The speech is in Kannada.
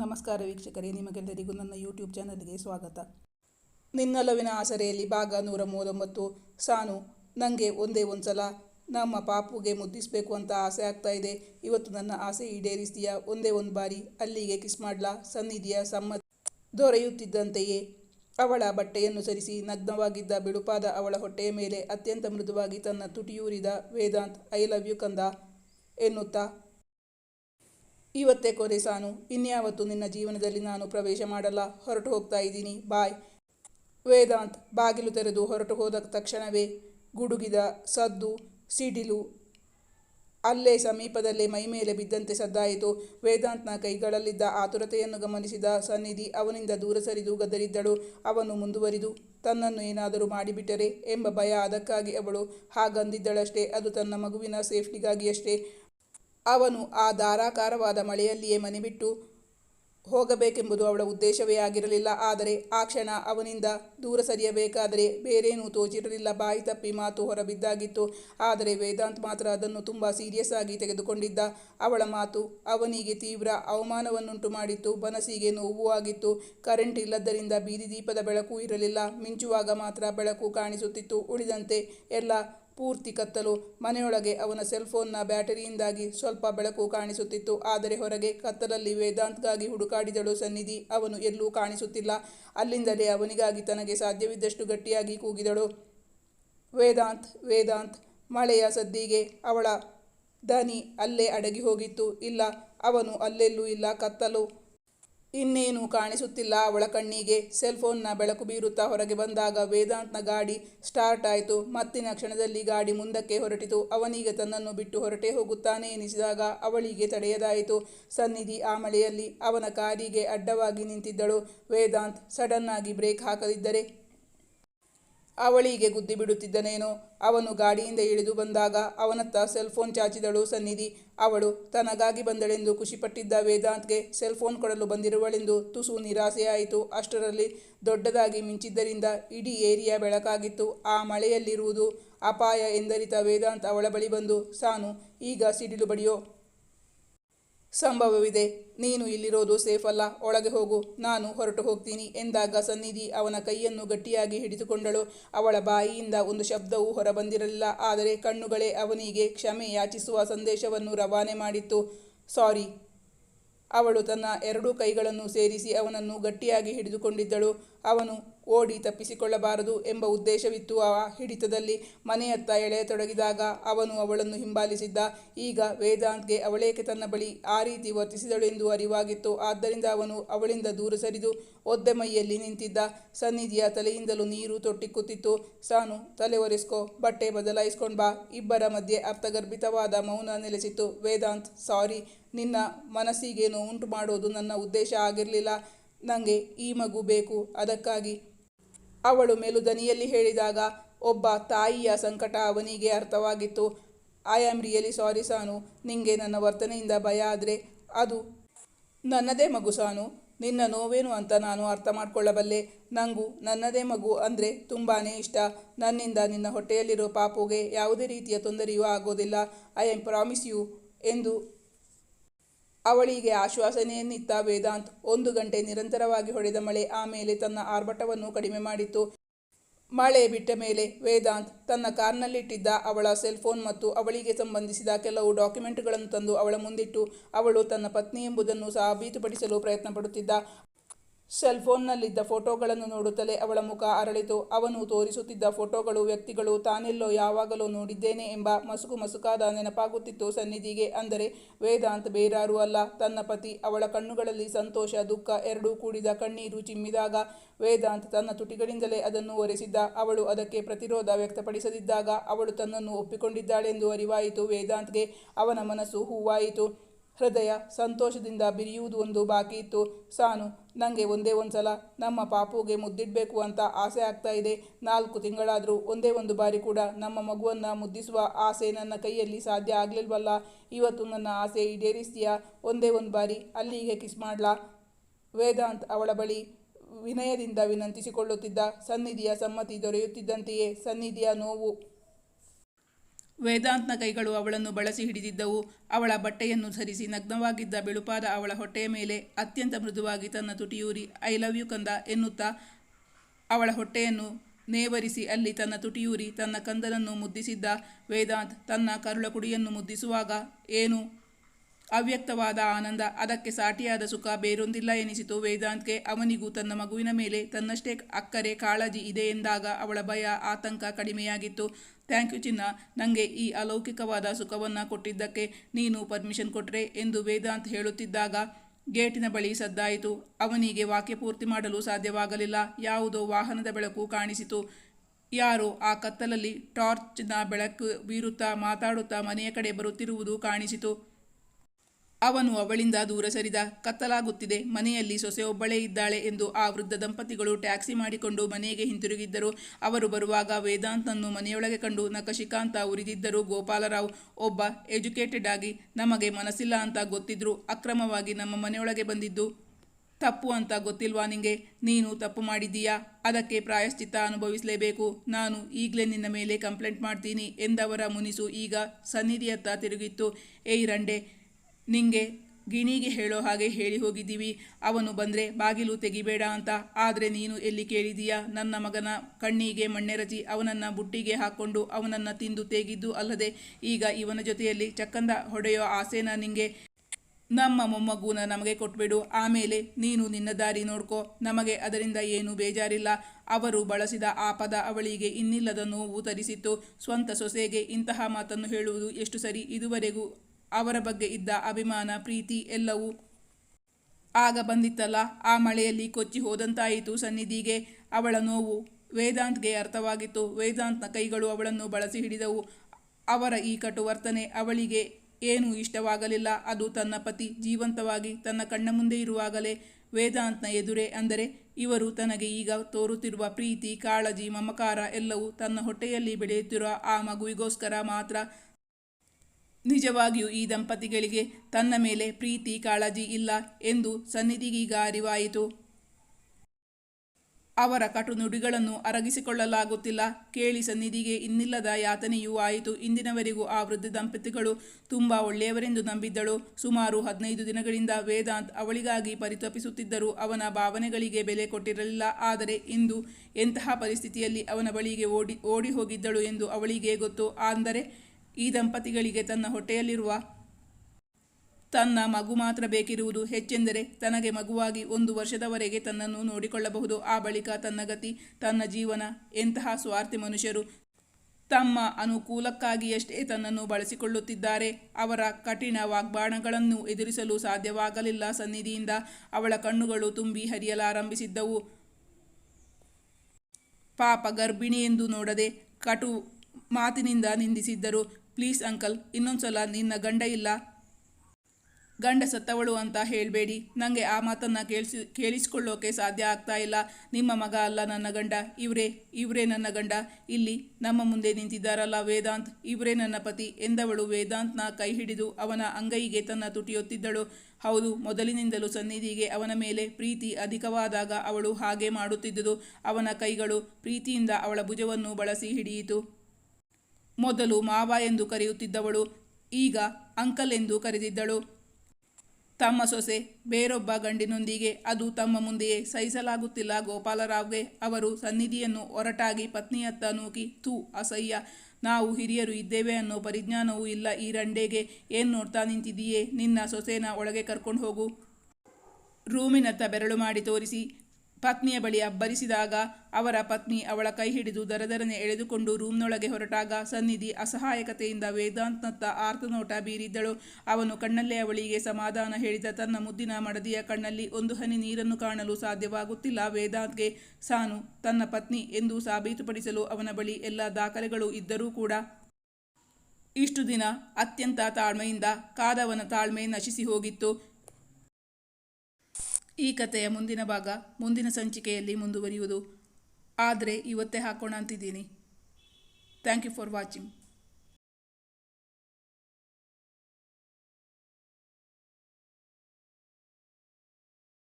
ನಮಸ್ಕಾರ ವೀಕ್ಷಕರೇ, ನಿಮಗೆಲ್ಲರಿಗೂ ನನ್ನ ಯೂಟ್ಯೂಬ್ ಚಾನಲ್ಗೆ ಸ್ವಾಗತ. ನಿನ್ನೊಲವಿನ ಆಸರೆಯಲ್ಲಿ ಭಾಗ ನೂರ ಮೂವತ್ತೊಂಬತ್ತು. ಸಾನು ನನಗೆ ಒಂದೇ ಒಂದು ಸಲ ನಮ್ಮ ಪಾಪುಗೆ ಮುದ್ದಿಸಬೇಕು ಅಂತ ಆಸೆ ಆಗ್ತಾ ಇದೆ. ಇವತ್ತು ನನ್ನ ಆಸೆ ಈಡೇರಿಸ್ತೀಯ? ಒಂದೇ ಒಂದು ಬಾರಿ ಅಲ್ಲಿಗೆ ಕಿಸ್ ಮಾಡ್ಲಾ? ಸನ್ನಿಧಿಯ ಸಮ್ಮತಿ ದೊರೆಯುತ್ತಿದ್ದಂತೆಯೇ. ಅವಳ ಬಟ್ಟೆಯನ್ನು ಸರಿಸಿ ನಗ್ನವಾಗಿದ್ದ ಬಿಳುಪಾದ ಅವಳ ಹೊಟ್ಟೆಯ ಮೇಲೆ ಅತ್ಯಂತ ಮೃದುವಾಗಿ ತನ್ನ ತುಟಿಯೂರಿದ ವೇದಾಂತ್ ಐ ಲವ್ ಯು ಕಂದ ಎನ್ನುತ್ತಾ ಇವತ್ತೇ ಕೊರೆ ಸಾನು. ಇನ್ಯಾವತ್ತು ನಿನ್ನ ಜೀವನದಲ್ಲಿ ನಾನು ಪ್ರವೇಶ ಮಾಡಲ್ಲ. ಹೊರಟು ಹೋಗ್ತಾ ಇದ್ದೀನಿ. ಬಾಯ್. ವೇದಾಂತ್ ಬಾಗಿಲು ತೆರೆದು ಹೊರಟು ಹೋದ ತಕ್ಷಣವೇ ಗುಡುಗಿದ ಸದ್ದು ಸಿಡಿಲು ಅಲ್ಲೇ ಸಮೀಪದಲ್ಲೇ ಮೈಮೇಲೆ ಬಿದ್ದಂತೆ ಸದ್ದಾಯಿತು. ವೇದಾಂತ್ನ ಕೈಗಳಲ್ಲಿದ್ದ ಆತುರತೆಯನ್ನು ಗಮನಿಸಿದ ಸನ್ನಿಧಿ ಅವನಿಂದ ದೂರ ಸರಿದು ಗದರಿದ್ದಳು. ಅವನು ಮುಂದುವರಿದು, ತನ್ನನ್ನು ಏನಾದರೂ ಮಾಡಿಬಿಟ್ಟರೆ ಎಂಬ ಭಯ ಅದಕ್ಕಾಗಿ ಅವಳು ಹಾಗಂದಿದ್ದಳಷ್ಟೇ. ಅದು ತನ್ನ ಮಗುವಿನ ಸೇಫ್ಟಿಗಾಗಿಯಷ್ಟೇ. ಅವನು ಆ ಧಾರಾಕಾರವಾದ ಮಳೆಯಲ್ಲಿಯೇ ಮನೆ ಬಿಟ್ಟು ಹೋಗಬೇಕೆಂಬುದು ಅವಳ ಉದ್ದೇಶವೇ ಆಗಿರಲಿಲ್ಲ. ಆದರೆ ಆ ಕ್ಷಣ ಅವನಿಂದ ದೂರ ಸರಿಯಬೇಕಾದರೆ ಬೇರೇನೂ ತೋಚಿರಲಿಲ್ಲ. ಬಾಯಿ ತಪ್ಪಿ ಮಾತು ಹೊರಬಿದ್ದಾಗಿತ್ತು. ಆದರೆ ವೇದಾಂತ್ ಮಾತ್ರ ಅದನ್ನು ತುಂಬ ಸೀರಿಯಸ್ ಆಗಿ ತೆಗೆದುಕೊಂಡಿದ್ದ. ಅವಳ ಮಾತು ಅವನಿಗೆ ತೀವ್ರ ಅವಮಾನವನ್ನುಂಟು ಮಾಡಿತ್ತು. ಮನಸ್ಸಿಗೆ ನೋವು ಆಗಿತ್ತು. ಕರೆಂಟ್ ಇಲ್ಲದ್ದರಿಂದ ಬೀದಿ ದೀಪದ ಬೆಳಕು ಇರಲಿಲ್ಲ. ಮಿಂಚುವಾಗ ಮಾತ್ರ ಬೆಳಕು ಕಾಣಿಸುತ್ತಿತ್ತು. ಉಳಿದಂತೆ ಎಲ್ಲ ಪೂರ್ತಿ ಕತ್ತಲು. ಮನೆಯೊಳಗೆ ಅವನ ಸೆಲ್ಫೋನ್ನ ಬ್ಯಾಟರಿಯಿಂದಾಗಿ ಸ್ವಲ್ಪ ಬೆಳಕು ಕಾಣಿಸುತ್ತಿತ್ತು. ಆದರೆ ಹೊರಗೆ ಕತ್ತಲಲ್ಲಿ ವೇದಾಂತ್ಗಾಗಿ ಹುಡುಕಾಡಿದಳು ಸನ್ನಿಧಿ. ಅವನು ಎಲ್ಲೂ ಕಾಣಿಸುತ್ತಿಲ್ಲ. ಅಲ್ಲಿಂದಲೇ ಅವನಿಗಾಗಿ ತನಗೆ ಸಾಧ್ಯವಿದ್ದಷ್ಟು ಗಟ್ಟಿಯಾಗಿ ಕೂಗಿದಳು. ವೇದಾಂತ್ ವೇದಾಂತ್, ಮಳೆಯ ಸದ್ದಿಗೆ ಅವಳ ದನಿ ಅಲ್ಲೇ ಅಡಗಿ ಹೋಗಿತ್ತು. ಇಲ್ಲ, ಅವನು ಅಲ್ಲೆಲ್ಲೂ ಇಲ್ಲ ಕತ್ತಲು. ಇನ್ನೇನು ಕಾಣಿಸುತ್ತಿಲ್ಲ. ಅವಳ ಕಣ್ಣಿಗೆ ಸೆಲ್ಫೋನ್ನ ಬೆಳಕು ಬೀರುತ್ತಾ ಹೊರಗೆ ಬಂದಾಗ ವೇದಾಂತ್ನ ಗಾಡಿ ಸ್ಟಾರ್ಟ್ ಆಯಿತು. ಮತ್ತಿನ ಕ್ಷಣದಲ್ಲಿ ಗಾಡಿ ಮುಂದಕ್ಕೆ ಹೊರಟಿತು. ಅವನೀಗ ತನ್ನನ್ನು ಬಿಟ್ಟು ಹೊರಟೇ ಹೋಗುತ್ತಾನೆ ಎನಿಸಿದಾಗ ಅವಳಿಗೆ ತಡೆಯದಾಯಿತು. ಸನ್ನಿಧಿ ಆ ಮಳೆಯಲ್ಲಿ ಅವನ ಕಾರಿಗೆ ಅಡ್ಡವಾಗಿ ನಿಂತಿದ್ದಳು. ವೇದಾಂತ್ ಸಡನ್ ಆಗಿ ಬ್ರೇಕ್ ಹಾಕದಿದ್ದರೆ ಅವಳಿಗೆ ಗುದ್ದಿ ಬಿಡುತ್ತಿದ್ದನೇನೋ? ಅವನು ಗಾಡಿಯಿಂದ ಇಳಿದು ಬಂದಾಗ ಅವನತ್ತ ಸೆಲ್ಫೋನ್ ಚಾಚಿದಳು ಸನ್ನಿಧಿ. ಅವಳು, ತನಗಾಗಿ ಬಂದಳೆಂದು ಖುಷಿಪಟ್ಟಿದ್ದ ವೇದಾಂತ್ಗೆ ಸೆಲ್ಫೋನ್ ಕೊಡಲು ಬಂದಿರುವಳೆಂದು ತುಸು ನಿರಾಸೆಯಾಯಿತು. ಅಷ್ಟರಲ್ಲಿ ದೊಡ್ಡದಾಗಿ ಮಿಂಚಿದ್ದರಿಂದ ಇಡೀ ಏರಿಯಾ ಬೆಳಕಾಗಿತ್ತು. ಆ ಮಳೆಯಲ್ಲಿರುವುದು ಅಪಾಯ ಎಂದರಿತ ವೇದಾಂತ್ ಅವಳ ಬಳಿ ಬಂದು, ಸಾನು, ಈಗ ಸಿಡಿಲು ಬಡಿಯೋ ಸಂಭವವಿದೆ. ನೀನು ಇಲ್ಲಿರೋದು ಸೇಫ್ ಅಲ್ಲ. ಒಳಗೆ ಹೋಗು. ನಾನು ಹೊರಟು ಹೋಗ್ತೀನಿ ಎಂದಾಗ ಸನ್ನಿಧಿ ಅವನ ಕೈಯನ್ನು ಗಟ್ಟಿಯಾಗಿ ಹಿಡಿದುಕೊಂಡಳು. ಅವಳ ಬಾಯಿಯಿಂದ ಒಂದು ಶಬ್ದವೂ ಹೊರಬಂದಿರಲಿಲ್ಲ. ಆದರೆ ಕಣ್ಣುಗಳೇ ಅವನಿಗೆ ಕ್ಷಮೆ ಯಾಚಿಸುವ ಸಂದೇಶವನ್ನು ರವಾನೆ ಮಾಡಿತ್ತು. ಸಾರಿ. ಅವಳು ತನ್ನ ಎರಡೂ ಕೈಗಳನ್ನು ಸೇರಿಸಿ ಅವನನ್ನು ಗಟ್ಟಿಯಾಗಿ ಹಿಡಿದುಕೊಂಡಿದ್ದಳು. ಅವನು ಓಡಿ ತಪ್ಪಿಸಿಕೊಳ್ಳಬಾರದು ಎಂಬ ಉದ್ದೇಶವಿತ್ತು ಆ ಹಿಡಿತದಲ್ಲಿ. ಮನೆಯತ್ತ ಎಳೆಯತೊಡಗಿದಾಗ ಅವನು ಅವಳನ್ನು ಹಿಂಬಾಲಿಸಿದ್ದ. ಈಗ ವೇದಾಂತ್ಗೆ ಅವಳೇಕೆ ತನ್ನ ಬಳಿ ಆ ರೀತಿ ವರ್ತಿಸಿದಳೆಂದು ಅರಿವಾಗಿತ್ತು. ಆದ್ದರಿಂದ ಅವನು ಅವಳಿಂದ ದೂರ ಸರಿದು ಒದ್ದೆ ಮೈಯಲ್ಲಿ ನಿಂತಿದ್ದ. ಸನ್ನಿಧಿಯ ತಲೆಯಿಂದಲೂ ನೀರು ತೊಟ್ಟಿಕ್ಕುತ್ತಿತ್ತು. ಸಾನು, ತಲೆ ಒರೆಸ್ಕೋ, ಬಟ್ಟೆ ಬದಲಾಯಿಸ್ಕೊಂಡ್ ಬಾ. ಇಬ್ಬರ ಮಧ್ಯೆ ಅರ್ಥಗರ್ಭಿತವಾದ ಮೌನ ನೆಲೆಸಿತ್ತು. ವೇದಾಂತ್, ಸಾರಿ, ನಿನ್ನ ಮನಸ್ಸಿಗೇನು ಉಂಟು ಮಾಡೋದು ನನ್ನ ಉದ್ದೇಶ ಆಗಿರಲಿಲ್ಲ. ನನಗೆ ಈ ಮಗು ಬೇಕು. ಅದಕ್ಕಾಗಿ ಅವಳು ಮೇಲುದನಿಯಲ್ಲಿ ಹೇಳಿದಾಗ, ಒಬ್ಬ ತಾಯಿಯ ಸಂಕಟ ಅವನಿಗೆ ಅರ್ಥವಾಗಿತ್ತು. I am really sorry Sanu. ನಿಂಗೆ ನನ್ನ ವರ್ತನೆಯಿಂದ ಭಯ ಆದರೆ ಅದು ನನ್ನದೇ ಮಗು, ಸಾನು. ನಿನ್ನ ನೋವೇನು ಅಂತ ನಾನು ಅರ್ಥ ಮಾಡ್ಕೊಳ್ಳಬಲ್ಲೆ. ನಂಗೂ ನನ್ನದೇ ಮಗು ಅಂದರೆ ತುಂಬಾ ಇಷ್ಟ. ನನ್ನಿಂದ ನಿನ್ನ ಹೊಟ್ಟೆಯಲ್ಲಿರೋ ಪಾಪುಗೆ ಯಾವುದೇ ರೀತಿಯ ತೊಂದರೆಯೂ ಆಗೋದಿಲ್ಲ. ಐ ಆಮ್ ಪ್ರಾಮಿಸ್ ಯು ಎಂದು ಅವಳಿಗೆ ಆಶ್ವಾಸನೆಯನ್ನಿತ್ತ ವೇದಾಂತ್ ಒಂದು ಗಂಟೆ ನಿರಂತರವಾಗಿ ಹೊಡೆದ ಮಳೆ ಆಮೇಲೆ ತನ್ನ ಆರ್ಭಟವನ್ನು ಕಡಿಮೆ ಮಾಡಿತ್ತು. ಮಳೆ ಬಿಟ್ಟ ಮೇಲೆ ವೇದಾಂತ್ ತನ್ನ ಕಾರ್ನಲ್ಲಿಟ್ಟಿದ್ದ ಅವಳ ಸೆಲ್ಫೋನ್ ಮತ್ತು ಅವಳಿಗೆ ಸಂಬಂಧಿಸಿದ ಕೆಲವು ಡಾಕ್ಯುಮೆಂಟ್ಗಳನ್ನು ತಂದು ಅವಳ ಮುಂದಿಟ್ಟು, ಅವಳು ತನ್ನ ಪತ್ನಿ ಎಂಬುದನ್ನು ಸಾಬೀತುಪಡಿಸಲು ಪ್ರಯತ್ನ ಪಡುತ್ತಿದ್ದ ಸೆಲ್ಫೋನ್ನಲ್ಲಿದ್ದ ಫೋಟೋಗಳನ್ನು ನೋಡುತ್ತಲೇ ಅವಳ ಮುಖ ಅರಳಿತು. ಅವನು ತೋರಿಸುತ್ತಿದ್ದ ಫೋಟೋಗಳು ವ್ಯಕ್ತಿಗಳು ತಾನೆಲ್ಲೋ ಯಾವಾಗಲೋ ನೋಡಿದ್ದೇನೆ ಎಂಬ ಮಸುಕು ಮಸುಕಾದ ನೆನಪಾಗುತ್ತಿತ್ತು ಸನ್ನಿಧಿಗೆ. ಅಂದರೆ ವೇದಾಂತ್ ಬೇರಾರೂ ಅಲ್ಲ. ತನ್ನ ಪತಿ, ಅವಳ ಕಣ್ಣುಗಳಲ್ಲಿ ಸಂತೋಷ, ದುಃಖ ಎರಡೂ ಕೂಡಿದ ಕಣ್ಣೀರು ಚಿಮ್ಮಿದಾಗ ವೇದಾಂತ್ ತನ್ನ ತುಟಿಗಳಿಂದಲೇ ಅದನ್ನು ಒರೆಸಿದ್ದ. ಅವಳು ಅದಕ್ಕೆ ಪ್ರತಿರೋಧ ವ್ಯಕ್ತಪಡಿಸದಿದ್ದಾಗ ಅವಳು ತನ್ನನ್ನು ಒಪ್ಪಿಕೊಂಡಿದ್ದಾಳೆಂದು ಅರಿವಾಯಿತು. ವೇದಾಂತ್ಗೆ ಅವನ ಮನಸ್ಸು ಹೂವಾಯಿತು. ಹೃದಯ ಸಂತೋಷದಿಂದ ಬಿರಿಯುವುದು ಒಂದು ಬಾಕಿ ಇತ್ತು. ಸಾನು ನನಗೆ ಒಂದೇ ಒಂದು ಸಲ ನಮ್ಮ ಪಾಪುಗೆ ಮುದ್ದಿಡಬೇಕು ಅಂತ ಆಸೆ ಆಗ್ತಾ ಇದೆ. ನಾಲ್ಕು ತಿಂಗಳಾದರೂ ಒಂದೇ ಒಂದು ಬಾರಿ ಕೂಡ ನಮ್ಮ ಮಗುವನ್ನು ಮುದ್ದಿಸುವ ಆಸೆ ನನ್ನ ಕೈಯಲ್ಲಿ ಸಾಧ್ಯ ಆಗಲಿಲ್ವಲ್ಲ? ಇವತ್ತು ನನ್ನ ಆಸೆ ಈಡೇರಿಸ್ತೀಯಾ? ಒಂದೇ ಒಂದು ಬಾರಿ ಅಲ್ಲಿಗೆ ಕಿಸ್ ಮಾಡ್ಲಾ? ವೇದಾಂತ್ ಅವಳ ಬಳಿ ವಿನಯದಿಂದ ವಿನಂತಿಸಿಕೊಳ್ಳುತ್ತಿದ್ದ ಸನ್ನಿಧಿಯ ಸಮ್ಮತಿ ದೊರೆಯುತ್ತಿದ್ದಂತೆಯೇ ಸನ್ನಿಧಿಯ ನೋವು. ವೇದಾಂತ್ನ ಕೈಗಳು ಅವಳನ್ನು ಬಳಸಿ ಹಿಡಿದಿದ್ದವು. ಅವಳ ಬಟ್ಟೆಯನ್ನು ಧರಿಸಿ ನಗ್ನವಾಗಿದ್ದ ಬಿಳುಪಾದ ಅವಳ ಹೊಟ್ಟೆಯ ಮೇಲೆ ಅತ್ಯಂತ ಮೃದುವಾಗಿ ತನ್ನ ತುಟಿಯೂರಿ, ಐ ಲವ್ ಯು ಕಂದ ಎನ್ನುತ್ತಾ ಅವಳ ಹೊಟ್ಟೆಯನ್ನು ನೇವರಿಸಿ ಅಲ್ಲಿ ತನ್ನ ತುಟಿಯೂರಿ, ತನ್ನ ಕಂದನನ್ನು ಮುದ್ದಿಸಿದ್ದ ವೇದಾಂತ್ ತನ್ನ ಕರುಳ ಕುಡಿಯನ್ನು ಮುದ್ದಿಸುವಾಗ, ಏನು ಅವ್ಯಕ್ತವಾದ ಆನಂದ. ಅದಕ್ಕೆ ಸಾಟಿಯಾದ ಸುಖ ಬೇರೊಂದಿಲ್ಲ ಎನಿಸಿತು. ವೇದಾಂತ್ಗೆ ಅವನಿಗೂ ತನ್ನ ಮಗುವಿನ ಮೇಲೆ ತನ್ನಷ್ಟೇ ಅಕ್ಕರೆ, ಕಾಳಜಿ ಇದೆ ಎಂದಾಗ ಅವಳ ಭಯ, ಆತಂಕ ಕಡಿಮೆಯಾಗಿತ್ತು. ಥ್ಯಾಂಕ್ ಯು ಚಿನ್ನ. ನನಗೆ ಈ ಅಲೌಕಿಕವಾದ ಸುಖವನ್ನು ಕೊಟ್ಟಿದ್ದಕ್ಕೆ ನೀನು ಪರ್ಮಿಷನ್ ಕೊಟ್ರೆ ಎಂದು ವೇದಾಂತ್ ಹೇಳುತ್ತಿದ್ದಾಗ ಗೇಟಿನ ಬಳಿ ಸದ್ದಾಯಿತು. ಅವನಿಗೆ ವಾಕ್ಯ ಪೂರ್ತಿ ಮಾಡಲು ಸಾಧ್ಯವಾಗಲಿಲ್ಲ. ಯಾವುದೋ ವಾಹನದ ಬೆಳಕು ಕಾಣಿಸಿತು. ಯಾರೋ ಆ ಕತ್ತಲಲ್ಲಿ ಟಾರ್ಚ್ನ ಬೆಳಕು ಬೀರುತ್ತಾ ಮಾತಾಡುತ್ತಾ ಮನೆಯ ಕಡೆ ಬರುತ್ತಿರುವುದು ಕಾಣಿಸಿತು. ಅವನು ಅವಳಿಂದ ದೂರ ಸರಿದ. ಕತ್ತಲಾಗುತ್ತಿದೆ. ಮನೆಯಲ್ಲಿ ಸೊಸೆ ಒಬ್ಬಳೇ ಇದ್ದಾಳೆ ಎಂದು ಆ ವೃದ್ಧ ದಂಪತಿಗಳು ಟ್ಯಾಕ್ಸಿ ಮಾಡಿಕೊಂಡು ಮನೆಗೆ ಹಿಂತಿರುಗಿದ್ದರು. ಅವರು ಬರುವಾಗ ವೇದಾಂತನ್ನು ಮನೆಯೊಳಗೆ ಕಂಡು ನಕಶಿಕಾಂತ ಉರಿದಿದ್ದರು. ಗೋಪಾಲರಾವ್ ಒಬ್ಬ ಎಜುಕೇಟೆಡ್ ಆಗಿ ನಮಗೆ ಮನಸ್ಸಿಲ್ಲ ಅಂತ ಗೊತ್ತಿದ್ರು. ಅಕ್ರಮವಾಗಿ ನಮ್ಮ ಮನೆಯೊಳಗೆ ಬಂದಿದ್ದು. ತಪ್ಪು ಅಂತ ಗೊತ್ತಿಲ್ವಾ ನಿಂಗೆ? ನೀನು ತಪ್ಪು ಮಾಡಿದ್ದೀಯಾ? ಅದಕ್ಕೆ ಪ್ರಾಯಶ್ಚಿತ್ತ ಅನುಭವಿಸಲೇಬೇಕು. ನಾನು ಈಗಲೇ ನಿನ್ನ ಮೇಲೆ ಕಂಪ್ಲೇಂಟ್ ಮಾಡ್ತೀನಿ ಎಂದವರ ಮುನಿಸು ಈಗ ಸನ್ನಿಧಿಯತ್ತ ತಿರುಗಿತ್ತು. ಏಯ್ ರಂಡೆ ನಿಂಗೆ ಗಿಣಿಗೆ ಹೇಳೋ ಹಾಗೆ ಹೇಳಿ ಹೋಗಿದ್ದೀವಿ. ಅವನು ಬಂದರೆ ಬಾಗಿಲು ತೆಗಿಬೇಡ ಅಂತ. ಆದರೆ ನೀನು ಎಲ್ಲಿ ಕೇಳಿದೀಯಾ? ನನ್ನ ಮಗನ ಕಣ್ಣಿಗೆ ಮಣ್ಣೆರಚಿ ಅವನನ್ನು ಬುಟ್ಟಿಗೆ ಹಾಕ್ಕೊಂಡು ಅವನನ್ನು ತಿಂದು ತೇಗಿದ್ದು ಅಲ್ಲದೆ ಈಗ ಇವನ ಜೊತೆಯಲ್ಲಿ ಚಕ್ಕಂದ ಹೊಡೆಯೋ ಆಸೆನ ನಿಂಗೆ. ನಮ್ಮ ಮೊಮ್ಮಗೂನ ನಮಗೆ ಕೊಟ್ಬಿಡು. ಆಮೇಲೆ ನೀನು ನಿನ್ನ ದಾರಿ ನೋಡ್ಕೋ. ನಮಗೆ ಅದರಿಂದ ಏನು ಬೇಜಾರಿಲ್ಲ. ಅವರು ಬಳಸಿದ ಆ ಪದ ಅವಳಿಗೆ ಇನ್ನಿಲ್ಲದ ನೋವು ತರಿಸಿತ್ತು. ಸ್ವಂತ ಸೊಸೆಗೆ ಇಂತಹ ಮಾತನ್ನು ಹೇಳುವುದು ಎಷ್ಟು ಸರಿ? ಇದುವರೆಗೂ ಅವರ ಬಗ್ಗೆ ಇದ್ದ ಅಭಿಮಾನ, ಪ್ರೀತಿ ಎಲ್ಲವೂ ಆಗ ಬಂದಿತ್ತಲ್ಲ. ಆ ಮಳೆಯಲ್ಲಿ ಕೊಚ್ಚಿ ಹೋದಂತಾಯಿತು ಸನ್ನಿಧಿಗೆ ಅವಳ ನೋವು. ವೇದಾಂತ್ಗೆ ಅರ್ಥವಾಗಿತ್ತು. ವೇದಾಂತ್ನ ಕೈಗಳು ಅವಳನ್ನು ಬಳಸಿ ಹಿಡಿದವು. ಅವರ ಈ ಕಟು ವರ್ತನೆ ಅವಳಿಗೆ ಏನೂ ಇಷ್ಟವಾಗಲಿಲ್ಲ. ಅದು ತನ್ನ ಪತಿ ಜೀವಂತವಾಗಿ ತನ್ನ ಕಣ್ಣ ಮುಂದೆ ಇರುವಾಗಲೇ ವೇದಾಂತ್ನ ಎದುರೇ ಅಂದರೆ ಇವರು ತನಗೆ ಈಗ ತೋರುತ್ತಿರುವ ಪ್ರೀತಿ, ಕಾಳಜಿ, ಮಮಕಾರ ಎಲ್ಲವೂ ತನ್ನ ಹೊಟ್ಟೆಯಲ್ಲಿ ಬೆಳೆಯುತ್ತಿರುವ ಆ ಮಗುವಿಗೋಸ್ಕರ ಮಾತ್ರ ನಿಜವಾಗಿಯೂ ಈ ದಂಪತಿಗಳಿಗೆ ತನ್ನ ಮೇಲೆ ಪ್ರೀತಿ, ಕಾಳಜಿ ಇಲ್ಲ ಎಂದು ಸನ್ನಿಧಿಗೀಗ ಅರಿವಾಯಿತು. ಅವರ ಕಟು ನುಡಿಗಳನ್ನು ಅರಗಿಸಿಕೊಳ್ಳಲಾಗುತ್ತಿಲ್ಲ. ಕೇಳಿ ಸನ್ನಿಧಿಗೆ ಇನ್ನಿಲ್ಲದ ಯಾತನೆಯೂ ಆಯಿತು. ಇಂದಿನವರೆಗೂ ಆ ವೃದ್ಧ ದಂಪತಿಗಳು ತುಂಬ ಒಳ್ಳೆಯವರೆಂದು ನಂಬಿದ್ದಳು. ಸುಮಾರು ಹದಿನೈದು ದಿನಗಳಿಂದ ವೇದಾಂತ್ ಅವಳಿಗಾಗಿ ಪರಿತಪಿಸುತ್ತಿದ್ದರು ಅವನ ಭಾವನೆಗಳಿಗೆ ಬೆಲೆ ಕೊಟ್ಟಿರಲಿಲ್ಲ. ಆದರೆ ಇಂದು ಎಂತಹ ಪರಿಸ್ಥಿತಿಯಲ್ಲಿ ಅವನ ಬಳಿಗೆ ಓಡಿ ಓಡಿ ಹೋಗಿದ್ದಳು ಎಂದು ಅವಳಿಗೆ ಗೊತ್ತು. ಅಂದರೆ ಈ ದಂಪತಿಗಳಿಗೆ ತನ್ನ ಹೊಟ್ಟೆಯಲ್ಲಿರುವ ತನ್ನ ಮಗು ಮಾತ್ರ ಬೇಕಿರುವುದು ಹೆಚ್ಚೆಂದರೆ ತನಗೆ ಮಗುವಾಗಿ ಒಂದು ವರ್ಷದವರೆಗೆ ತನ್ನನ್ನು ನೋಡಿಕೊಳ್ಳಬಹುದು. ಆ ಬಳಿಕ ತನ್ನ ಗತಿ, ತನ್ನ ಜೀವನ, ಎಂತಹ ಸ್ವಾರ್ಥಿ ಮನುಷ್ಯರು ತಮ್ಮ ಅನುಕೂಲಕ್ಕಾಗಿಯಷ್ಟೇ ತನ್ನನ್ನು ಬಳಸಿಕೊಳ್ಳುತ್ತಿದ್ದಾರೆ. ಅವರ ಕಠಿಣ ವಾಗ್ಬಾಣಗಳನ್ನು ಎದುರಿಸಲು ಸಾಧ್ಯವಾಗಲಿಲ್ಲ. ಸನ್ನಿಧಿಯಿಂದ ಅವಳ ಕಣ್ಣುಗಳು ತುಂಬಿ ಹರಿಯಲಾರಂಭಿಸಿದ್ದವು. ಪಾಪ ಗರ್ಭಿಣಿ ಎಂದು ನೋಡದೆ ಕಟು ಮಾತಿನಿಂದ ನಿಂದಿಸಿದ್ದರು. ಪ್ಲೀಸ್ ಅಂಕಲ್, ಇನ್ನೊಂದು ಸಲ ನಿನ್ನ ಗಂಡ ಇಲ್ಲ. ಗಂಡ ಸತ್ತವಳು ಅಂತ ಹೇಳಬೇಡಿ. ನನಗೆ ಆ ಮಾತನ್ನು ಕೇಳಿಸಿ, ಕೇಳಿಸ್ಕೊಳ್ಳೋಕೆ ಸಾಧ್ಯ ಆಗ್ತಾ ಇಲ್ಲ. ನಿಮ್ಮ ಮಗ ಅಲ್ಲ ನನ್ನ ಗಂಡ. ಇವರೇ ಇವರೇ ನನ್ನ ಗಂಡ. ಇಲ್ಲಿ ನಮ್ಮ ಮುಂದೆ ನಿಂತಿದ್ದಾರಲ್ಲ ವೇದಾಂತ್. ಇವರೇ ನನ್ನ ಪತಿ. ಎಂದವಳು ವೇದಾಂತ್ನ ಕೈ ಹಿಡಿದು ಅವನ ಅಂಗೈಗೆ ತನ್ನ ತುಟಿಯೊತ್ತಿದ್ದಳು. ಹೌದು, ಮೊದಲಿನಿಂದಲೂ ಸನ್ನಿಧಿಗೆ ಅವನ ಮೇಲೆ ಪ್ರೀತಿ ಅಧಿಕವಾದಾಗ ಅವಳು ಹಾಗೆ ಮಾಡುತ್ತಿದ್ದುದು. ಅವನ ಕೈಗಳು ಪ್ರೀತಿಯಿಂದ ಅವಳ ಭುಜವನ್ನು ಬಳಸಿ ಹಿಡಿಯಿತು. ಮೊದಲು ಮಾವ ಎಂದು ಕರೆಯುತ್ತಿದ್ದವಳು, ಈಗ ಅಂಕಲ್ ಎಂದು ಕರೆದಿದ್ದಳು. ತಮ್ಮ ಸೊಸೆ, ಬೇರೊಬ್ಬ ಗಂಡಿನೊಂದಿಗೆ ಅದು ತಮ್ಮ ಮುಂದೆಯೇ ಸಹಿಸಲಾಗುತ್ತಿಲ್ಲ. ಗೋಪಾಲರಾವ್ಗೆ ಅವರು ಸನ್ನಿಧಿಯನ್ನು ಒರಟಾಗಿ ಪತ್ನಿಯತ್ತ ನೂಕಿ ತೂ ಅಸಹ್ಯ, ನಾವು ಹಿರಿಯರು ಇದ್ದೇವೆ ಅನ್ನೋ ಪರಿಜ್ಞಾನವೂ ಇಲ್ಲ. ಈ ರಂಡೆಗೆ ಏನು ನೋಡ್ತಾ ನಿಂತಿದೀಯೇ ನಿನ್ನ ಸೊಸೆನ ಒಳಗೆ ಕರ್ಕೊಂಡು ಹೋಗು. ರೂಮಿನತ್ತ ಬೆರಳು ಮಾಡಿ ತೋರಿಸಿ ಪತ್ನಿಯ ಬಳಿ ಅಬ್ಬರಿಸಿದಾಗ ಅವರ ಪತ್ನಿ ಅವಳ ಕೈ ಹಿಡಿದು ದರದರನೆ ಎಳೆದುಕೊಂಡು ರೂಮ್ನೊಳಗೆ ಹೊರಟಾಗ ಸನ್ನಿಧಿ ಅಸಹಾಯಕತೆಯಿಂದ ವೇದಾಂತ್ನತ್ತ ಆರ್ತನೋಟ ಬೀರಿದ್ದಳು. ಅವನು ಕಣ್ಣಲ್ಲೇ ಅವಳಿಗೆ ಸಮಾಧಾನ ಹೇಳಿದ ತನ್ನ ಮುದ್ದಿನ ಮಡದಿಯ ಕಣ್ಣಲ್ಲಿ ಒಂದು ಹನಿ ನೀರನ್ನು ಕಾಣಲು ಸಾಧ್ಯವಾಗುತ್ತಿಲ್ಲ. ವೇದಾಂತ್ಗೆ, ಸಾನು, ತನ್ನ ಪತ್ನಿ ಎಂದು ಸಾಬೀತುಪಡಿಸಲು ಅವನ ಬಳಿ ಎಲ್ಲ ದಾಖಲೆಗಳು ಇದ್ದರೂ ಕೂಡ ಇಷ್ಟು ದಿನ ಅತ್ಯಂತ ತಾಳ್ಮೆಯಿಂದ ಕಾದವನ ತಾಳ್ಮೆ ನಶಿಸಿ ಹೋಗಿತ್ತು. ಈ ಕಥೆಯ ಮುಂದಿನ ಭಾಗ ಮುಂದಿನ ಸಂಚಿಕೆಯಲ್ಲಿ ಮುಂದುವರಿಯುವುದು. ಆದರೆ ಇವತ್ತೇ ಹಾಕೋಣ ಅಂತಿದ್ದೀನಿ. Thank you for watching